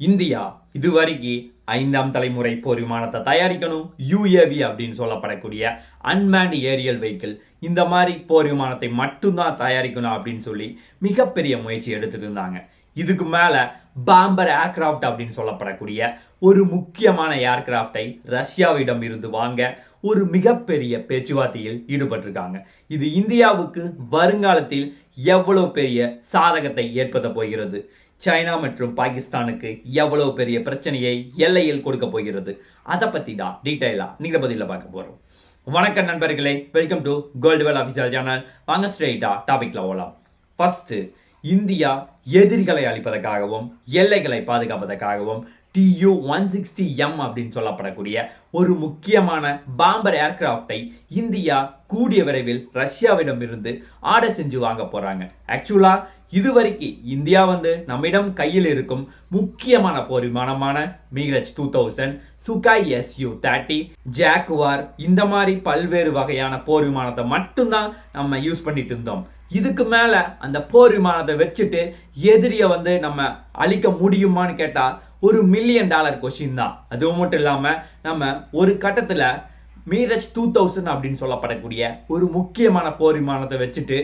India இதுவரைக்கும் ஐந்தாம் தலைமுறை போர் விமானத்தை தயாரிக்கணும் யூஏவி அப்படின்னு சொல்லப்படக்கூடிய அன்மேண்ட் ஏரியல் வெஹிக்கிள் இந்த மாதிரி போர் விமானத்தை மட்டும்தான் தயாரிக்கணும் அப்படின்னு சொல்லி மிகப்பெரிய முயற்சி எடுத்துட்டு இருந்தாங்க. இதுக்கு மேலே பாம்பர் ஏர்கிராஃப்ட் அப்படின்னு சொல்லப்படக்கூடிய ஒரு முக்கியமான ஏர்கிராஃப்டை ரஷ்யாவிடம் இருந்து வாங்க ஒரு மிகப்பெரிய பேச்சுவார்த்தையில் ஈடுபட்டிருக்காங்க. இது இந்தியாவுக்கு வருங்காலத்தில் எவ்வளோ பெரிய சாதகத்தை ஏற்படுத்த போகிறது? சைனா மற்றும் பாகிஸ்தானுக்கு எவ்வளவு பெரிய பிரச்சனையை எல்லையில் கொடுக்க போகிறது? அதை பற்றி தான் டீட்டெயிலாக நீங்கள் பதிலில் பார்க்க போகிறோம் வணக்கம் நண்பர்களே welcome to gold well official channel வாங்க ஸ்ட்ரெயிட்டாக டாபிக்ல ஓலாம். ஃபஸ்ட்டு இந்தியா எதிரிகளை அழிப்பதற்காகவும் எல்லைகளை பாதுகாப்பதற்காகவும் டியூ ஒன் சிக்ஸ்டி எம் அப்படின்னு சொல்லப்படக்கூடிய ஒரு முக்கியமான பாம்பர் ஏர்கிராஃப்டை இந்தியா கூடிய விரைவில் ரஷ்யாவிடம் இருந்து ஆர்டர் செஞ்சு வாங்க போகிறாங்க ஆக்சுவலாக இதுவரைக்கும் இந்தியா வந்து நம்மிடம் கையில் இருக்கும் முக்கியமான போர் விமானமான Mirage two thousand Sukhoi SU thirty Jaguar இந்த மாதிரி பல்வேறு வகையான போர் விமானத்தை மட்டும்தான் நம்ம யூஸ் பண்ணிட்டு இருந்தோம். இதுக்கு மேலே அந்த போர் விமானத்தை வச்சுட்டு எதிரியை வந்து நம்ம அழிக்க முடியுமான்னு கேட்டால் ஒரு மில்லியன் டாலர் கொஷின் தான். அதுவும் மட்டும் இல்லாமல் நம்ம ஒரு கட்டத்தில் மீரஜ் டூ தௌசண்ட் அப்படின்னு சொல்லப்படக்கூடிய ஒரு முக்கியமான போர் விமானத்தை வச்சுட்டு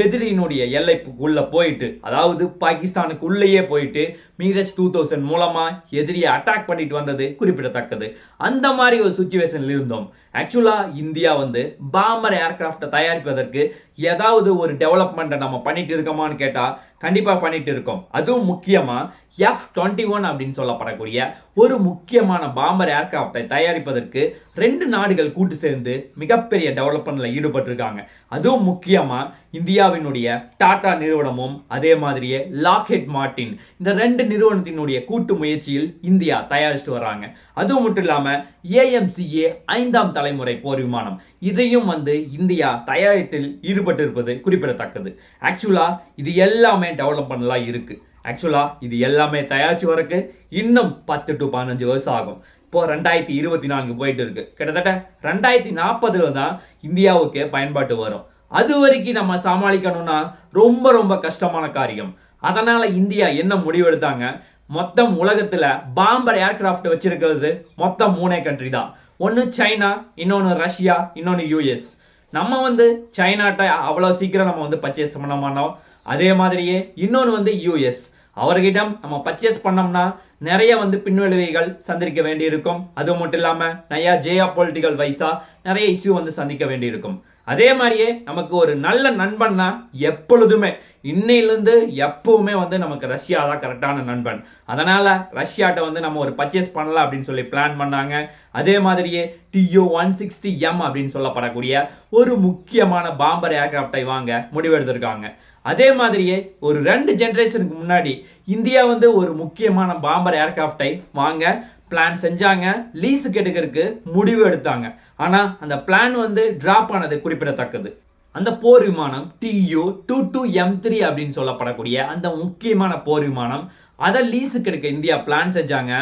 எதிரியினுடைய எல்லைக்குள்ளே போயிட்டு அதாவது பாகிஸ்தானுக்கு உள்ளேயே போயிட்டு மீரஜ் டூ தௌசண்ட் மூலமாக எதிரியை அட்டாக் பண்ணிட்டு வந்தது குறிப்பிடத்தக்கது. அந்த மாதிரி ஒரு சுச்சுவேஷனில் இருந்தோம். ஆக்சுவலாக இந்தியா வந்து பாமர் ஏர்கிராஃப்டை தயாரிப்பதற்கு ஏதாவது ஒரு டெவலப்மெண்ட்டை நம்ம பண்ணிட்டு இருக்கோமான்னு கேட்டால் கண்டிப்பாக பண்ணிட்டு இருக்கோம். அதுவும் முக்கியமாக எஃப் டுவெண்ட்டி ஒன் அப்படின்னு சொல்லப்படக்கூடிய ஒரு முக்கியமான பாம்பர் ஏர்கிராஃப்டை தயாரிப்பதற்கு ரெண்டு நாடுகள் கூட்டு சேர்ந்து மிகப்பெரிய டெவலப்மெண்ட்ல ஈடுபட்டிருக்காங்க. அதுவும் முக்கியமாக இந்தியாவினுடைய டாடா நிறுவனமும் அதே மாதிரியே லாக்ஹெட் மார்டின் இந்த ரெண்டு நிறுவனத்தினுடைய கூட்டு முயற்சியில் இந்தியா தயாரிச்சுட்டு வராங்க அதுவும் மட்டும் இல்லாமல் ஏஎம்சிஏ ஐந்தாம் தலைமுறை போர் விமானம். இதையும் வந்து இந்தியா தயாரித்தில் ஈடுபட்டிருப்பது குறிப்பிடத்தக்கது. ஆக்சுவலா இது எல்லாமே டெவலப்மெண்ட்லாம் இருக்கு. ஆக்சுவலா இது எல்லாமே தயாரிச்சு வரக்கு இன்னும் பத்து டு பதினஞ்சு வருஷம் ஆகும். இப்போ ரெண்டாயிரத்தி இருபத்தி நான்கு போயிட்டு இருக்கு கிட்டத்தட்ட ரெண்டாயிரத்தி நாற்பதுல தான் இந்தியாவுக்கு பயன்பாட்டு வரும். அது வரைக்கும் நம்ம சமாளிக்கணும்னா ரொம்ப ரொம்ப கஷ்டமான காரியம். அதனால இந்தியா என்ன முடிவெடுத்தாங்க? மொத்தம் உலகத்துல பாம்பர் ஏர்கிராஃப்ட் வச்சிருக்கிறது மொத்தம் மூணே கண்ட்ரி தான். ஒன்று சைனா இன்னொன்று ரஷ்யா இன்னொன்று யூஎஸ் நம்ம வந்து சைனாட்ட அவ்வளோ சீக்கிரம் நம்ம வந்து பர்ச்சேஸ் பண்ண மாட்டோம். அதே மாதிரியே இன்னொன்று வந்து யூஎஸ் அவர்கிடம் நம்ம பர்ச்சேஸ் பண்ணோம்னா நிறைய வந்து பின்விளைவுகள் சந்திக்க வேண்டியிருக்கும். அது மட்டும் இல்லாமல் நிறையா ஜியோ பொலிட்டிக்கல் வைஸாக நிறைய இஷ்யூ வந்து சந்திக்க வேண்டியிருக்கும். அதே மாதிரியே நமக்கு ஒரு நல்ல நண்பன்னா எப்பொழுதுமே இன்னையிலேருந்து எப்பவுமே வந்து நமக்கு ரஷ்யா தான் கரெக்டான நண்பன். அதனால் ரஷ்யாட்ட வந்து நம்ம ஒரு பர்ச்சேஸ் பண்ணலாம் அப்படின்னு சொல்லி பிளான் பண்ணாங்க. அதே மாதிரியே டியூ ஒன் சிக்ஸ்டி எம் அப்படின்னு சொல்லப்படக்கூடிய ஒரு முக்கியமான பாம்பர் ஏர்கிராஃப்டை வாங்க முடிவெடுத்திருக்காங்க. அதே மாதிரியே ஒரு ரெண்டு ஜென்ரேஷனுக்கு முன்னாடி இந்தியா வந்து ஒரு முக்கியமான பாம்பர் ஏர்கிராஃப்டை வாங்க பிளான் செஞ்சாங்க லீஸுக்கு எடுக்கிறதுக்கு முடிவு எடுத்தாங்க. ஆனால் அந்த பிளான் வந்து டிராப் ஆனது குறிப்பிடத்தக்கது. அந்த போர் விமானம் Tu two two M three அப்படின்னு சொல்லப்படக்கூடிய அந்த முக்கியமான போர் விமானம் அதை லீஸுக்கு எடுக்க இந்தியா பிளான் செஞ்சாங்க.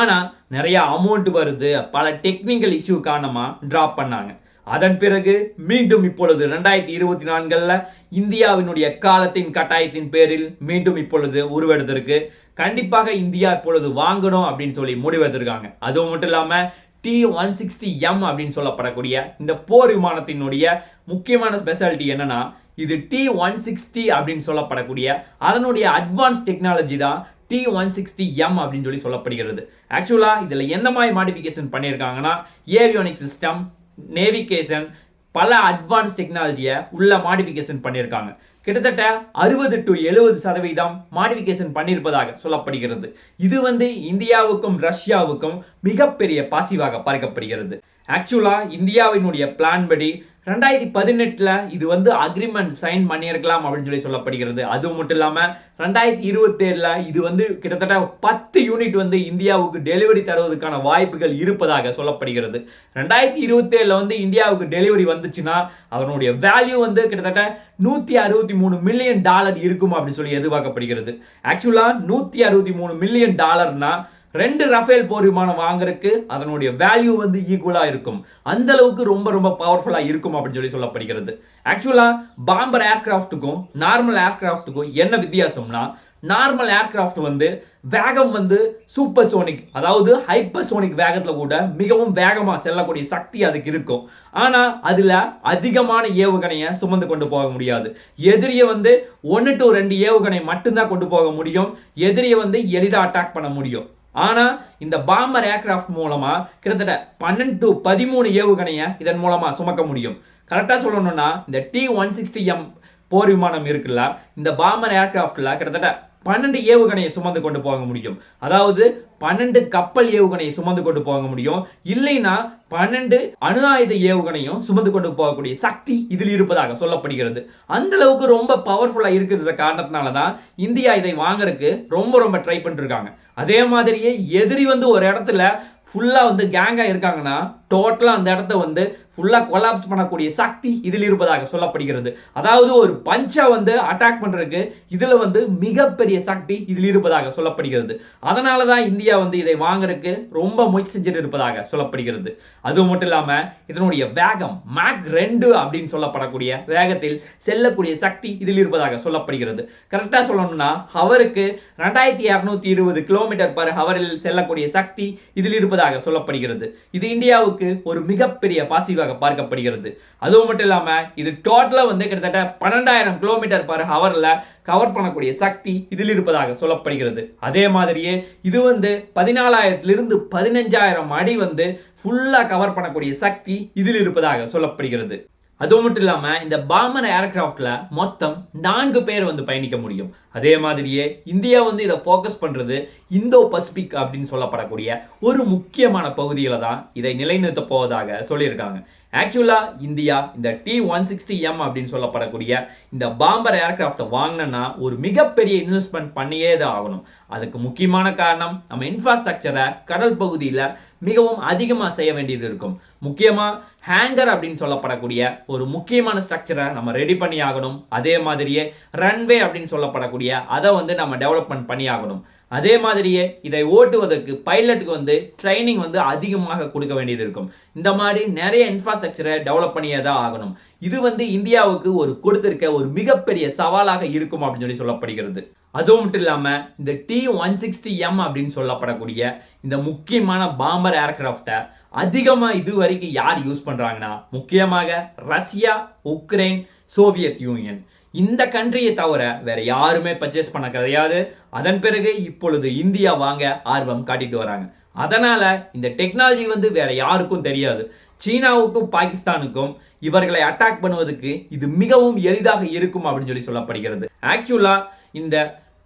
ஆனால் நிறையா அமௌண்ட் வருது பல டெக்னிக்கல் இஷ்யூ காரணமாக ட்ராப் பண்ணாங்க. அதன் பிறகு மீண்டும் இப்பொழுது ரெண்டாயிரத்தி இருபத்தி நான்கில் இந்தியாவினுடைய காலத்தின் கட்டாயத்தின் பேரில் மீண்டும் இப்பொழுது உருவெடுத்திருக்கு. கண்டிப்பாக இந்தியா இப்பொழுது வாங்கணும் அப்படின்னு சொல்லி முடிவெடுத்திருக்காங்க. அதுவும் மட்டும் இல்லாமல் டி ஒன் சிக்ஸ்டி எம் அப்படின்னு சொல்லப்படக்கூடிய இந்த போர் விமானத்தினுடைய முக்கியமான ஸ்பெஷாலிட்டி என்னன்னா இது டி ஒன் சிக்ஸ்டி அப்படின்னு சொல்லப்படக்கூடிய அதனுடைய அட்வான்ஸ் டெக்னாலஜி தான் டி ஒன் சிக்ஸ்டி எம் அப்படின்னு சொல்லி சொல்லப்படுகிறது. ஆக்சுவலாக இதில் எந்த மாதிரி மாடிஃபிகேஷன் பண்ணியிருக்காங்கன்னா ஏவியோனிக் சிஸ்டம் நேவிகேஷன் பல அட்வான்ஸ் டெக்னாலஜியை உள்ள மாடிஃபிகேஷன் பண்ணியிருக்காங்க. கிட்டத்தட்ட அறுபது டு எழுபது சதவீதம் மாடிஃபிகேஷன் பண்ணியிருப்பதாக சொல்லப்படுகிறது. இது வந்து இந்தியாவுக்கும் ரஷ்யாவுக்கும் மிகப்பெரிய பாசிவாக பார்க்கப்படுகிறது. ஆக்சுவலாக இந்தியாவினுடைய பிளான் படி ரெண்டாயிரத்தி பதினெட்டில் இது வந்து அக்ரிமெண்ட் சைன் பண்ணியிருக்கலாம் அப்படின்னு சொல்லி சொல்லப்படுகிறது. அது மட்டும் இல்லாமல் ரெண்டாயிரத்தி இருபத்தேழில் இது வந்து கிட்டத்தட்ட பத்து யூனிட் வந்து இந்தியாவுக்கு டெலிவரி தருவதற்கான வாய்ப்புகள் இருப்பதாக சொல்லப்படுகிறது. ரெண்டாயிரத்தி இருபத்தேழில் வந்து இந்தியாவுக்கு டெலிவரி வந்துச்சுன்னா அதனுடைய வேல்யூ வந்து கிட்டத்தட்ட நூற்றி அறுபத்தி மூணு மில்லியன் டாலர் இருக்கும் அப்படின்னு சொல்லி எதிர்பார்க்கப்படுகிறது. ஆக்சுவலாக நூற்றி அறுபத்தி மூணு மில்லியன் டாலர்னால் ரெண்டு ரஃபேல் போர் விமானம் வாங்குறதுக்கு அதனுடைய வேல்யூ வந்து ஈக்குவலாக இருக்கும். அந்த அளவுக்கு ரொம்ப ரொம்ப பவர்ஃபுல்லாக இருக்கும் அப்படின்னு சொல்லி சொல்லப்படுகிறது. ஆக்சுவலாக பாம்பர் ஏர்கிராஃப்ட்டுக்கும் நார்மல் ஏர்கிராஃப்ட்டுக்கும் என்ன வித்தியாசம்னா நார்மல் ஏர்கிராஃப்ட் வந்து வேகம் வந்து சூப்பர் சோனிக் அதாவது ஹைப்பர் சோனிக் வேகத்தில் கூட மிகவும் வேகமாக செல்லக்கூடிய சக்தி அதுக்கு இருக்கும். ஆனால் அதில் அதிகமான ஏவுகணையை சுமந்து கொண்டு போக முடியாது. எதிரியை வந்து ஒன்று டு ரெண்டு ஏவுகணை மட்டும்தான் கொண்டு போக முடியும். எதிரியை வந்து எளிதாக அட்டாக் பண்ண முடியும். ஆனால் இந்த பாம்பர் ஏர்கிராஃப்ட் மூலமாக கிட்டத்தட்ட பன்னெண்டு டு பதிமூணு ஏவுகணையை இதன் மூலமாக சுமக்க முடியும். கரெக்டாக சொல்லணும்னா இந்த டி ஒன் சிக்ஸ்டி எம் போர் விமானம் இருக்குல்ல இந்த பாம்பர் ஏர்கிராஃப்டில் கிட்டத்தட்ட பன்னெண்டு ஏவுகணையை சுமந்து கொண்டு போக முடியும். அதாவது பன்னெண்டு கப்பல் ஏவுகணையை சுமந்து கொண்டு போக முடியும். இல்லைன்னா பன்னெண்டு அணு ஆயுத ஏவுகணையும் சுமந்து கொண்டு போகக்கூடிய சக்தி இதில் இருப்பதாக சொல்லப்படுகிறது. அந்த அளவுக்கு ரொம்ப பவர்ஃபுல்லாக இருக்கிற காரணத்தினால தான் இந்தியா இதை வாங்குறதுக்கு ரொம்ப ரொம்ப ட்ரை பண்ணிருக்காங்க அதே மாதிரியே எதிரி வந்து ஒரு இடத்துல ஃபுல்லாக வந்து கேங்காக இருக்காங்கன்னா டோட்டலாக அந்த இடத்த வந்து ஃபுல்லாக கொலாப்ஸ் பண்ணக்கூடிய சக்தி இதில் இருப்பதாக சொல்லப்படுகிறது. அதாவது ஒரு பஞ்சை வந்து அட்டாக் பண்ணுறதுக்கு இதில் வந்து மிகப்பெரிய சக்தி இதில் இருப்பதாக சொல்லப்படுகிறது. அதனால தான் இந்தியா வந்து இதை வாங்குறதுக்கு ரொம்ப முயற்சி செஞ்சுட்டு இருப்பதாக சொல்லப்படுகிறது. அது மட்டும் இல்லாமல் இதனுடைய வேகம் மேக் ரெண்டு அப்படின்னு சொல்லப்படக்கூடிய வேகத்தில் செல்லக்கூடிய சக்தி இதில் இருப்பதாக சொல்லப்படுகிறது. கரெக்டாக சொல்லணும்னா ஹவருக்கு ரெண்டாயிரத்தி இரநூத்தி இருபது கிலோமீட்டர் பர் ஹவரில் செல்லக்கூடிய சக்தி இதில் இருப்பதாக சொல்லப்படுகிறது. இது இந்தியாவுக்கு ஒரு மிகப்பெரிய பாசிவாக பார்க்கப்படுகிறது. அதுவும் மட்டும் இல்லாமல் இது டோட்டலாக வந்து கிட்டத்தட்ட பன்னெண்டாயிரம் கிலோமீட்டர் பர் ஹவரில் கவர் பண்ணக்கூடிய சக்தி இதில் இருப்பதாக சொல்லப்படுகிறது. அதே மாதிரியே இது வந்து பதினாலாயிரத்திலிருந்து பதினஞ்சாயிரம் அடி வந்து ஃபுல்லாக கவர் பண்ணக்கூடிய சக்தி இதில் இருப்பதாக சொல்லப்படுகிறது. அது மட்டும் இல்லாமல் இந்த பாமர் ஏர்கிராஃப்டில் மொத்தம் நான்கு பேர் வந்து பயணிக்க முடியும். அதே மாதிரியே இந்தியா வந்து இதை ஃபோக்கஸ் பண்ணுறது இந்தோ பசிபிக் அப்படின்னு சொல்லப்படக்கூடிய ஒரு முக்கியமான பகுதியில் தான் இதை நிலைநிறுத்த போவதாக சொல்லியிருக்காங்க. ஆக்சுவலாக இந்தியா இந்த டி ஒன் சிக்ஸ்டி எம் அப்படின்னு சொல்லப்படக்கூடிய இந்த பாம்பர் ஏர்கிராஃப்டை வாங்கினேன்னா ஒரு மிகப்பெரிய இன்வெஸ்ட்மெண்ட் பண்ணியே தான் ஆகணும். அதுக்கு முக்கியமான காரணம் நம்ம இன்ஃப்ராஸ்ட்ரக்சரை கடல் பகுதியில் மிகவும் அதிகமாக செய்ய வேண்டியது இருக்கும். முக்கியமாக ஹேங்கர் அப்படின்னு சொல்லப்படக்கூடிய ஒரு முக்கியமான ஸ்ட்ரக்சரை நம்ம ரெடி பண்ணி ஆகணும். அதே மாதிரியே ரன்வே அப்படின்னு சொல்லப்படக்கூடிய அதை வந்து நம்ம டெவலப்மெண்ட் பண்ணி ஆகணும் அதே மாதிரியே இதை ஓட்டுவதற்கு பைலட்டுக்கு வந்து ட்ரைனிங் வந்து அதிகமாக கொடுக்க வேண்டியது இருக்கும். இந்த மாதிரி நிறைய இன்ஃப்ராஸ்ட்ரக்சரை டெவலப் பண்ணியே தான் ஆகணும். இது வந்து இந்தியாவுக்கு ஒரு கொடுத்திருக்க ஒரு மிகப்பெரிய சவாலாக இருக்கும் அப்படின்னு சொல்லி சொல்லப்படுகிறது. அதுவும் மட்டும் இல்லாமல் இந்த டி ஒன் சிக்ஸ்டி எம் அப்படின்னு சொல்லப்படக்கூடிய இந்த முக்கியமான பாம்பர் ஏர்கிராஃப்டை அதிகமாக இது வரைக்கும் யார் யூஸ் பண்ணுறாங்கன்னா முக்கியமாக ரஷ்யா உக்ரைன் சோவியத் யூனியன். இந்த கண்ட்ரியை தவிர வேற யாருமே பர்ச்சேஸ் பண்ண கிடையாது. அதன் பிறகு இப்பொழுது இந்தியா வாங்க ஆர்வம் காட்டிட்டு வராங்க. அதனால இந்த டெக்னாலஜி வந்து வேற யாருக்கும் தெரியாது. சீனாவுக்கும் பாகிஸ்தானுக்கும் இவர்களை அட்டாக் பண்ணுவதற்கு இது மிகவும் எளிதாக இருக்கும் அப்படின்னு சொல்லி சொல்லப்படுகிறது. ஆக்சுவலா இந்த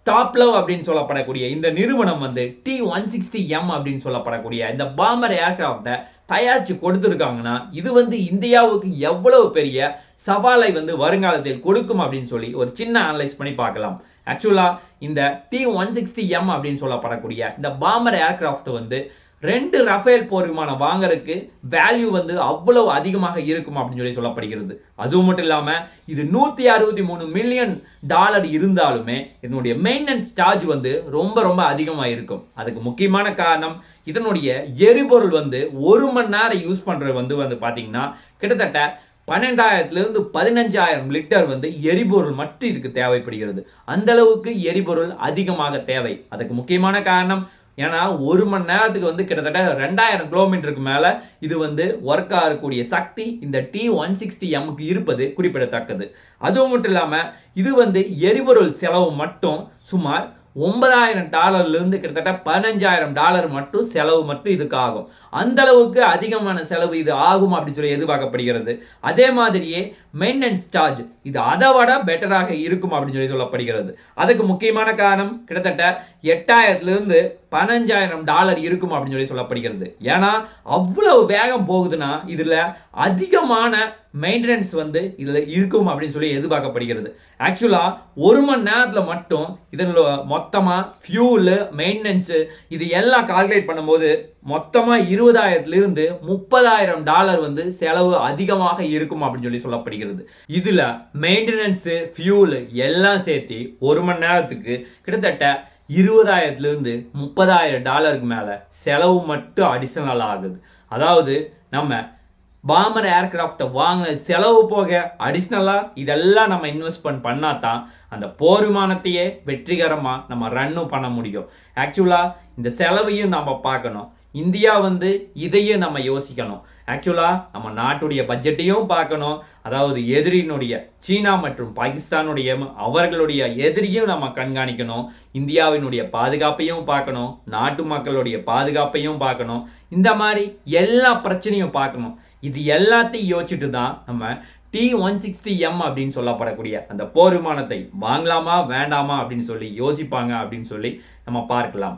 டாப் லவ் அப்படின்னு சொல்லப்படக்கூடிய இந்த நிறுவனம் வந்து டி ஒன் சிக்ஸ்டி எம் அப்படின்னு சொல்லப்படக்கூடிய இந்த பாம்பர் ஏர்கிராஃப்டை தயாரித்து கொடுத்துருக்காங்கன்னா இது வந்து இந்தியாவுக்கு எவ்வளவு பெரிய சவாலை வந்து வருங்காலத்தில் கொடுக்கும் அப்படின்னு சொல்லி ஒரு சின்ன அனலைஸ் பண்ணி பார்க்கலாம். ஆக்சுவலாக இந்த டி ஒன் சிக்ஸ்டி எம் அப்படின்னு சொல்லப்படக்கூடிய இந்த பாம்பர் ஏர்கிராஃப்ட் வந்து ரெண்டு ரஃபேல் போர் விமானம் வாங்குறதுக்கு வேல்யூ வந்து அவ்வளவு அதிகமாக இருக்கும் அப்படின்னு சொல்லி சொல்லப்படுகிறது. அதுவும் மட்டும் இல்லாமல் இது நூற்றி அறுபத்தி மூணு மில்லியன் டாலர் இருந்தாலுமே இதனுடைய மெயின்டெனன்ஸ் சார்ஜ் வந்து ரொம்ப ரொம்ப அதிகமாக இருக்கும். அதுக்கு முக்கியமான காரணம் இதனுடைய எரிபொருள் வந்து ஒரு மணி நேரம் யூஸ் பண்ணுறது வந்து வந்து பார்த்தீங்கன்னா கிட்டத்தட்ட பன்னெண்டாயிரத்துலேருந்து பதினஞ்சாயிரம் லிட்டர் வந்து எரிபொருள் மட்டும் இதுக்கு தேவைப்படுகிறது. அந்த அளவுக்கு எரிபொருள் அதிகமாக தேவை. அதுக்கு முக்கியமான காரணம் ஏன்னா ஒரு மணி நேரத்துக்கு வந்து கிட்டத்தட்ட ரெண்டாயிரம் கிலோமீட்டருக்கு மேலே இது வந்து ஒர்க் ஆகக்கூடிய சக்தி இந்த டி ஒன் சிக்ஸ்டி எம்முக்கு இருப்பது குறிப்பிடத்தக்கது. அதுவும் மட்டும் இல்லாமல் இது வந்து எரிபொருள் செலவு மட்டும் சுமார் ஒன்பதாயிரம் டாலர்லேருந்து கிட்டத்தட்ட பதினஞ்சாயிரம் டாலர் மட்டும் செலவு மட்டும் இதுக்கு ஆகும் அந்த அளவுக்கு அதிகமான செலவு இது ஆகும் அப்படின்னு சொல்லி எதிர்பார்க்கப்படுகிறது. அதே மாதிரியே மெயின்டெனன்ஸ் சார்ஜ் இது அதை விட பெட்டராக இருக்கும் அப்படின்னு சொல்லி சொல்லப்படுகிறது. அதுக்கு முக்கியமான காரணம் கிட்டத்தட்ட எட்டாயிரத்துலேருந்து பதினஞ்சாயிரம் டாலர் இருக்கும் அப்படின்னு சொல்லி சொல்லப்படுகிறது. ஏன்னா அவ்வளவு வேகம் போகுதுன்னா இதில் அதிகமான மெயின்டெனன்ஸ் வந்து இதில் இருக்கும் அப்படின்னு சொல்லி எதிர்பார்க்கப்படுகிறது. ஆக்சுவலாக ஒரு மணி நேரத்தில் மட்டும் இதில் மொத்தமாக ஃபியூலு மெயின்டெனன்ஸு இது எல்லாம் கால்குலேட் பண்ணும்போது மொத்தமாக இருபதாயிரத்துலேருந்து முப்பதாயிரம் டாலர் வந்து செலவு அதிகமாக இருக்கும் அப்படின்னு சொல்லி சொல்லப்படுகிறது. இதில் மெயின்டெனன்ஸு ஃபியூலு எல்லாம் சேர்த்து ஒரு மணி நேரத்துக்கு கிட்டத்தட்ட இருபதாயிரத்துலேருந்து முப்பதாயிரம் டாலருக்கு மேலே செலவு மட்டும் அடிஷனல் ஆகுது. அதாவது நம்ம பாமர் ஏர்கிராஃப்டை வாங்கின செலவு போக அடிஷ்னலாக இதெல்லாம் நம்ம இன்வெஸ்ட்மெண்ட் பண்ணால் தான் அந்த போர் விமானத்தையே வெற்றிகரமாக நம்ம ரன்னும் பண்ண முடியும். ஆக்சுவலாக இந்த செலவையும் நம்ம பார்க்கணும். இந்தியா வந்து இதையும் நம்ம யோசிக்கணும். ஆக்சுவலாக நம்ம நாட்டுடைய பட்ஜெட்டையும் பார்க்கணும். அதாவது எதிரியினுடைய சீனா மற்றும் பாகிஸ்தானுடைய அவர்களுடைய எதிரியும் நம்ம கண்காணிக்கணும். இந்தியாவினுடைய பாதுகாப்பையும் பார்க்கணும். நாட்டு மக்களுடைய பாதுகாப்பையும் பார்க்கணும். இந்த மாதிரி எல்லா பிரச்சனையும் பார்க்கணும். இது எல்லாத்தையும் யோசிச்சுட்டு தான் நம்ம டி ஒன் சிக்ஸ்டி எம் அப்படின்னு சொல்லப்படக்கூடிய அந்த போர் விமானத்தை வாங்கலாமா வேண்டாமா அப்படின்னு சொல்லி யோசிப்பாங்க அப்படின்னு சொல்லி நம்ம பார்க்கலாம்.